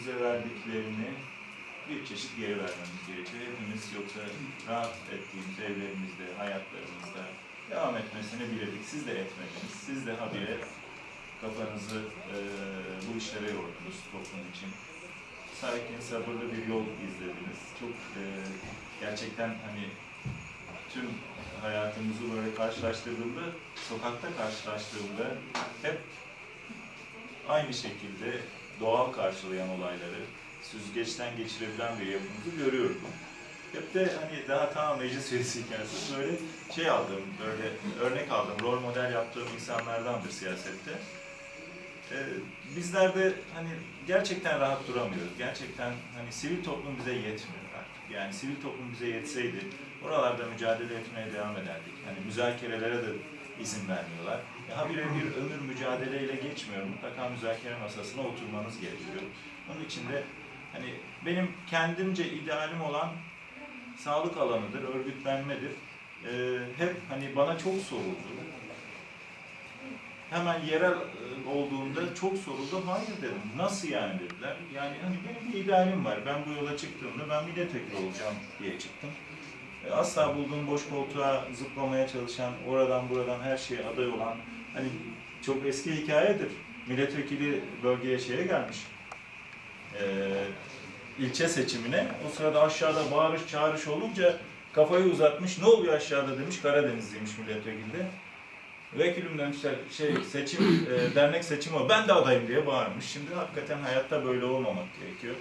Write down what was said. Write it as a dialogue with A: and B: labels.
A: bize verdiklerini bir çeşit geri vermemiz gerekiyor. Hepimiz yoksa rahat ettiğimiz evlerimizde, hayatlarımızda devam etmesini bilirdik. Siz de etmediniz. Siz de habire kafanızı e, bu işlere yordunuz toplum için. Sakin, sabırlı bir yol izlediniz. Çok e, gerçekten hani tüm hayatımızı böyle karşılaştırdığımda, sokakta karşılaştığımda hep aynı şekilde doğal karşılayan olayları, süzgeçten geçirebilen bir yapımızı görüyorum. Hep de hani daha tam meclis üyesiyken siz böyle şey aldım, böyle örnek aldım, rol model yaptığım insanlardandır siyasette. Ee, bizler de hani gerçekten rahat duramıyoruz. Gerçekten hani sivil toplum bize yetmiyor artık. Yani sivil toplum bize yetseydi oralarda mücadele etmeye devam ederdik. Hani müzakerelere de izin vermiyorlar. Habire bir ömür mücadeleyle geçmiyor. Mutlaka müzakere masasına oturmanız gerekiyor. Onun için de hani benim kendimce idealim olan sağlık alanıdır, örgütlenmedir. Ee, hep hani bana çok soruldu. Hemen yerel e, olduğunda çok soruldu. Hayır dedim. Nasıl yani dediler. Yani hani benim bir idealim var. Ben bu yola çıktığımda ben milletvekili olacağım diye çıktım. E, Asla bulduğum boş koltuğa zıplamaya çalışan, oradan buradan her şeye aday olan, hani çok eski hikayedir. Milletvekili bölgeye şeye gelmiş. E, ilçe seçimine. O sırada aşağıda bağırış çağırış olunca kafayı uzatmış. Ne oluyor aşağıda demiş. Karadenizliymiş milletvekili de. Vekilim demişler şey seçim e, dernek seçimi o. Ben de adayım diye bağırmış. Şimdi hakikaten hayatta böyle olmamak gerekiyor.